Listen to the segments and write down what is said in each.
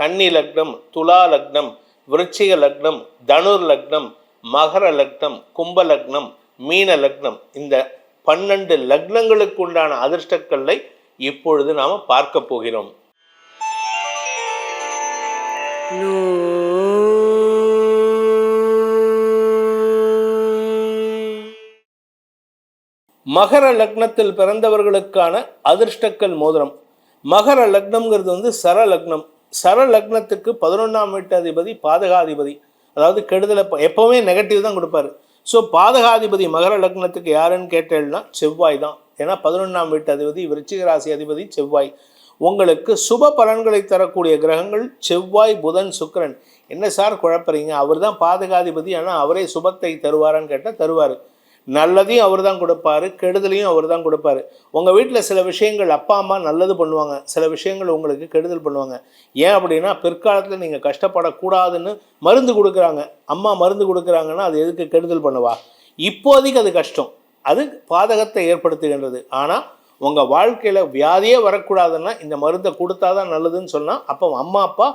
கன்னி லக்னம் துலா லக்னம் விருச்சிக லக்னம் தனுர் லக்னம் மகர லக்னம் கும்ப லக்னம் மீன லக்னம். இந்த பன்னெண்டு லக்னங்களுக்கு உண்டான அதிர்ஷ்டக்கல்லை இப்பொழுது நாம் பார்க்க போகிறோம். மகர லக்னத்தில் பிறந்தவர்களுக்கான அதிர்ஷ்டக்கல் மோதிரம். மகர லக்னம்ங்கிறது வந்து சர லக்னம். சர லக்னத்துக்கு பதினொன்றாம் வீட்டு அதிபதி பாதகாதிபதி. அதாவது கெடுதலை எப்போவுமே நெகட்டிவ் தான் கொடுப்பாரு. ஸோ பாதகாதிபதி மகர லக்னத்துக்கு யாருன்னு கேட்டேன்னா செவ்வாய் தான். ஏன்னா பதினொன்றாம் வீட்டு அதிபதி விருச்சிக ராசி அதிபதி செவ்வாய். உங்களுக்கு சுப பலன்களை தரக்கூடிய கிரகங்கள் செவ்வாய் புதன் சுக்கிரன். என்ன சார் குழப்பறீங்க? அவர் தான் பாதகாதிபதி. ஆனால் அவரே சுபத்தை தருவாரான்னு கேட்டால் தருவார். நல்லதையும் அவர் தான் கொடுப்பாரு கெடுதலையும் அவர் தான் கொடுப்பாரு. உங்கள் வீட்டில் சில விஷயங்கள் அப்பா அம்மா நல்லது பண்ணுவாங்க. சில விஷயங்கள் உங்களுக்கு கெடுதல் பண்ணுவாங்க. ஏன் அப்படின்னா பிற்காலத்தில் நீங்கள் கஷ்டப்படக்கூடாதுன்னு மருந்து கொடுக்குறாங்க. அம்மா மருந்து கொடுக்குறாங்கன்னா அது எதுக்கு கெடுதல் பண்ணுவா? இப்போதைக்கு அது கஷ்டம். அது பாதகத்தை ஏற்படுத்துகின்றது. ஆனால் உங்கள் வாழ்க்கையில் வியாதியே வரக்கூடாதுன்னா இந்த மருந்தை கொடுத்தா தான் நல்லதுன்னு சொன்னால் அப்போ அம்மா அப்பா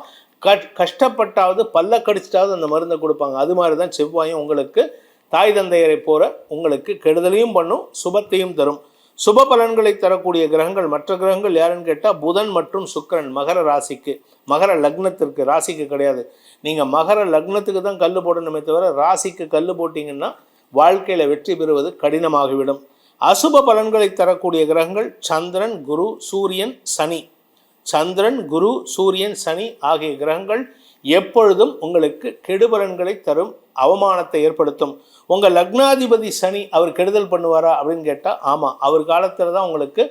கஷ் கஷ்டப்பட்டாவது பல்ல கடிச்சிட்டாவது அந்த மருந்தை கொடுப்பாங்க. அது மாதிரி தான் செவ்வாயும் உங்களுக்கு தாய் தந்தையரை போல உங்களுக்கு கெடுதலையும் பண்ணும் சுபத்தையும் தரும். சுப பலன்களை தரக்கூடிய கிரகங்கள் மற்ற கிரகங்கள் யாருன்னு கேட்டால் புதன் மற்றும் சுக்கிரன் மகர ராசிக்கு மகர லக்னத்திற்கு ராசிக்கு கிடையாது. நீங்கள் மகர லக்னத்துக்கு தான் கல் போடணுமே தவிர ராசிக்கு கல் போட்டிங்கன்னா வாழ்க்கையில் வெற்றி பெறுவது கடினமாகிவிடும். அசுப பலன்களை தரக்கூடிய கிரகங்கள் சந்திரன் குரு சூரியன் சனி. சந்திரன் குரு சூரியன் சனி ஆகிய கிரகங்கள் எப்பொழுதும் உங்களுக்கு கெடுபலன்களை தரும் அவமானத்தை ஏற்படுத்தும். உங்கள் லக்னாதிபதி சனி அவர் கெடுதல் பண்ணுவாரா அப்படின்னு கேட்டால் ஆமாம் அவர் காலத்தில் தான் உங்களுக்கு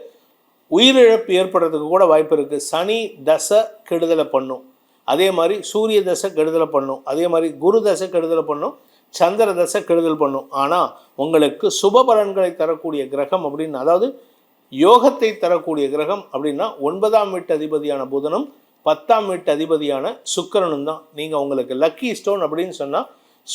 உயிரிழப்பு ஏற்படுறதுக்கு கூட வாய்ப்பு இருக்குது சனி தசை கெடுதலை பண்ணும். அதே மாதிரி சூரிய தசை கெடுதலை பண்ணும். அதே மாதிரி குரு தசை கெடுதலை பண்ணும். சந்திர தசை கெடுதல் பண்ணும். ஆனால் உங்களுக்கு சுப பலன்களை தரக்கூடிய கிரகம் அப்படின்னு அதாவது யோகத்தை தரக்கூடிய கிரகம் அப்படின்னா ஒன்பதாம் வீட்டு அதிபதியான புதனும் பத்தாம் வீட்டு அதிபதியான சுக்கரனும் தான். நீங்கள் உங்களுக்கு லக்கி ஸ்டோன் அப்படின்னு சொன்னால்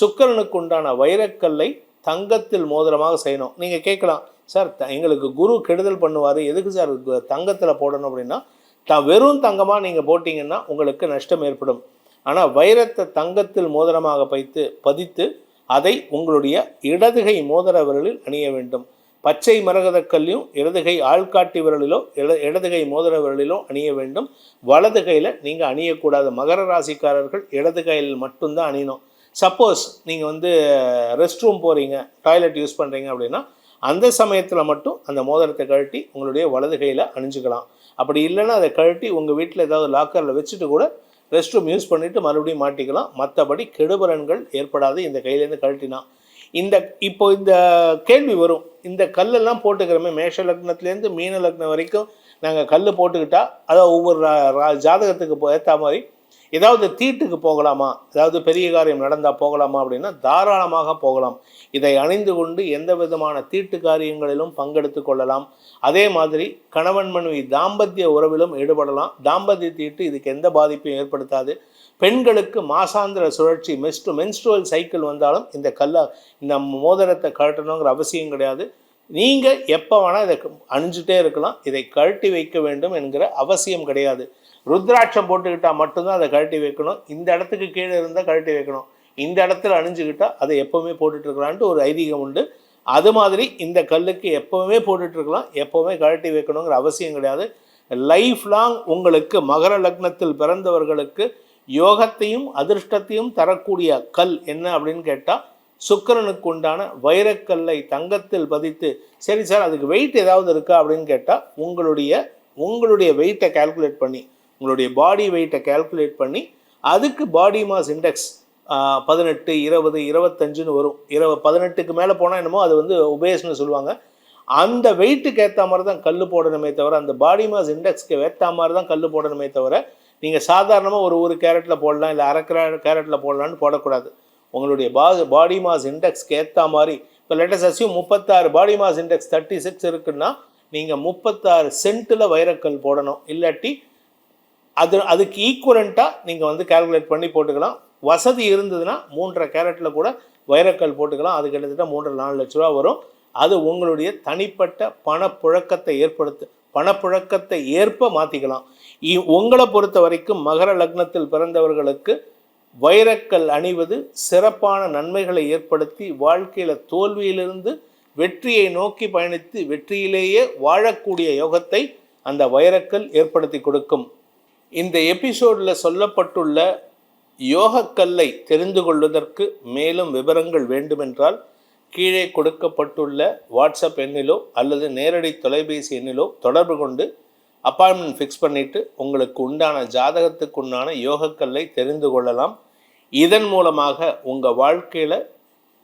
சுக்கரனுக்கு உண்டான வைரக்கல்லை தங்கத்தில் மோதிரமாக செய்யணும். நீங்கள் கேட்கலாம் சார் த- எங்களுக்கு குரு கெடுதல் பண்ணுவார். எதுக்கு சார் தங்கத்தில் போடணும்? அப்படின்னா த வெறும் தங்கமாக நீங்கள் போட்டிங்கன்னா உங்களுக்கு நஷ்டம் ஏற்படும். ஆனால் வைரத்தை தங்கத்தில் மோதிரமாக பைத்து பதித்து அதை உங்களுடைய இடதுகை மோதிர விரலில் அணிய வேண்டும். பச்சை மரகதக் கல்லையும் இடதுகை ஆள்காட்டி விரலிலோ இட இடதுகை மோதிர விரலிலோ அணிய வேண்டும். வலது கையில் நீங்கள் அணியக்கூடாது. மகர ராசிக்காரர்கள் இடது கையில் மட்டும்தான் அணியணும். சப்போஸ் நீங்கள் வந்து ரெஸ்ட் ரூம் போகிறீங்க டாய்லெட் யூஸ் பண்ணுறீங்க அப்படின்னா அந்த சமயத்தில் மட்டும் அந்த மோதிரத்தை கழட்டி உங்களுடைய வலது கையில் அணிஞ்சுக்கலாம். அப்படி இல்லைன்னா அதை கழட்டி உங்கள் வீட்டில் ஏதாவது லாக்கரில் வச்சுட்டு கூட ரெஸ்ட் ரூம் யூஸ் பண்ணிவிட்டு மறுபடியும் மாட்டிக்கலாம். மற்றபடி கெடுபலன்கள் ஏற்படாது. இந்த கையிலேருந்து கழட்டினா. இந்த இப்போ இந்த கேள்வி வரும். இந்த கல்லெல்லாம் போட்டுக்கிறோமே மேஷ லக்னத்துலேருந்து மீன லக்னம் வரைக்கும் நாங்கள் கல் போட்டுக்கிட்டா அதாவது ஒவ்வொரு ஜாதகத்துக்கு ஏற்ற மாதிரி ஏதாவது தீட்டுக்கு போகலாமா? ஏதாவது பெரிய காரியம் நடந்தால் போகலாமா அப்படின்னா தாராளமாக போகலாம். இதை அணிந்து கொண்டு எந்த விதமான தீட்டு காரியங்களிலும் பங்கெடுத்து கொள்ளலாம். அதே மாதிரி கணவன் மனைவி தாம்பத்திய உறவிலும் ஈடுபடலாம். தாம்பத்திய தீட்டு இதுக்கு எந்த பாதிப்பையும் ஏற்படுத்தாது. பெண்களுக்கு மாசாந்திர சுழற்சி மெஸ்டு மென்ஸ்ட்ருவல் சைக்கிள் வந்தாலும் இந்த கல்லை இந்த மோதிரத்தை கழட்டணுங்கிற அவசியம் கிடையாது. நீங்கள் எப்போ வேணால் இதை அணிஞ்சிட்டே இருக்கலாம். இதை கழட்டி வைக்க வேண்டும் என்கிற அவசியம் கிடையாது. ருத்ராட்சம் போட்டுக்கிட்டால் மட்டும்தான் அதை கழட்டி வைக்கணும். இந்த இடத்துக்கு கீழே இருந்தால் கழட்டி வைக்கணும். இந்த இடத்துல அணிஞ்சுக்கிட்டால் அதை எப்போவுமே போட்டுட்ருக்கலான்ட்டு ஒரு ஐதீகம் உண்டு. அது மாதிரி இந்த கல்லுக்கு எப்போவுமே போட்டுட்ருக்கலாம் எப்போவுமே கழட்டி வைக்கணுங்கிற அவசியம் கிடையாது. லைஃப் லாங் உங்களுக்கு மகர லக்னத்தில் பிறந்தவர்களுக்கு யோகத்தையும் அதிர்ஷ்டத்தையும் தரக்கூடிய கல் என்ன அப்படின்னு கேட்டால் சுக்கிரனுக்கு உண்டான வைரக்கல்லை தங்கத்தில் பதித்து சரி சார் அதுக்கு வெயிட் ஏதாவது இருக்கா அப்படின்னு கேட்டால் உங்களுடைய உங்களுடைய வெயிட்டை கால்குலேட் பண்ணி உங்களுடைய பாடி வெயிட்டை கால்குலேட் பண்ணி அதுக்கு பாடி மாஸ் இண்டெக்ஸ் பதினெட்டு இருபது இருபத்தஞ்சுன்னு வரும். இருப பதினெட்டுக்கு மேலே போனால் என்னமோ அது வந்து உபேஸ்னு சொல்லுவாங்க. அந்த வெயிட்டுக்கு ஏற்ற மாதிரி தான் கல் போடணுமே தவிர அந்த பாடி மாஸ் இண்டெக்ஸ்க்கு ஏற்ற மாதிரி தான் கல் போடணுமே தவிர நீங்கள் சாதாரணமாக ஒரு ஒரு கேரட்டில் போடலாம் இல்லை அரை கேரட்டில் போடலான்னு போடக்கூடாது. உங்களுடைய பா பாடி மாஸ் இண்டெக்ஸ்க்கு ஏற்ற மாதிரி இப்போ லெட்டஸ் அசியும் முப்பத்தாறு body mass index thirty six இருக்குன்னா நீங்கள் முப்பத்தாறு சென்ட்டில் வைரக்கல் போடணும். இல்லாட்டி அது அதுக்கு ஈக்குவலண்ட்டாக நீங்கள் வந்து கால்குலேட் பண்ணி போட்டுக்கலாம். வசதி இருந்ததுன்னா மூன்றரை கேரட்டில் கூட வைரக்கல் போட்டுக்கலாம். அது கிட்டத்தட்ட மூன்றரை நாலு லட்ச ரூபா வரும். அது உங்களுடைய தனிப்பட்ட பணப்புழக்கத்தை ஏற்படுத்து பணப்புழக்கத்தை ஏற்ப மாற்றிக்கலாம் உங்களை பொறுத்த வரைக்கும் மகர லக்னத்தில் பிறந்தவர்களுக்கு வைரக்கல் அணிவது சிறப்பான நன்மைகளை ஏற்படுத்தி வாழ்க்கையில் தோல்வியிலிருந்து வெற்றியை நோக்கி பயணித்து வெற்றியிலேயே வாழக்கூடிய யோகத்தை அந்த வைரக்கல் ஏற்படுத்தி கொடுக்கும். இந்த எபிசோடில் சொல்லப்பட்டுள்ள யோகக்கல்லை தெரிந்து கொள்வதற்கு மேலும் விவரங்கள் வேண்டுமென்றால் கீழே கொடுக்கப்பட்டுள்ள வாட்ஸ்அப் எண்ணிலோ அல்லது நேரடி தொலைபேசி எண்ணிலோ தொடர்பு கொண்டு அப்பாயின்மெண்ட் ஃபிக்ஸ் பண்ணிவிட்டு உங்களுக்கு உண்டான ஜாதகத்துக்கு உண்டான யோகக்கல்லை தெரிந்து கொள்ளலாம். இதன் மூலமாக உங்கள் வாழ்க்கையில்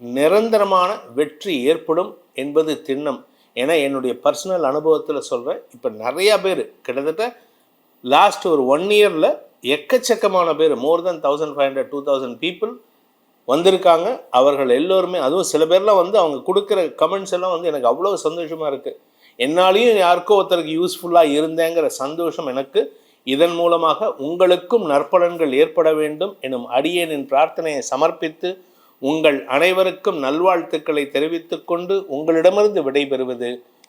நிரந்தரமான வெற்றி ஏற்படும் என்பது திண்ணம். ஏன்னா என்னுடைய பர்சனல் அனுபவத்தில் சொல்கிறேன் இப்போ நிறையா பேர் கிட்டத்தட்ட லாஸ்ட் ஒரு ஒன் இயரில் எக்கச்சக்கமான பேர் more than thousand five hundred to thousand people வந்திருக்காங்க. அவர்கள் எல்லோருமே அதுவும் சில பேர்லாம் வந்து அவங்க கொடுக்குற கமெண்ட்ஸ் எல்லாம் வந்து எனக்கு அவ்வளோ சந்தோஷமாக இருக்குது என்னாலையும் யாருக்கோ ஒருத்தருக்கு யூஸ்ஃபுல்லாக இருந்தேங்கிற சந்தோஷம் எனக்கு. இதன் மூலமாக உங்களுக்கும் நற்பலன்கள் ஏற்பட வேண்டும் எனும் அடியேனின் பிரார்த்தனையை சமர்ப்பித்து உங்கள் அனைவருக்கும் நல்வாழ்த்துக்களை தெரிவித்துக்கொண்டு உங்களிடமிருந்து விடைபெறுவது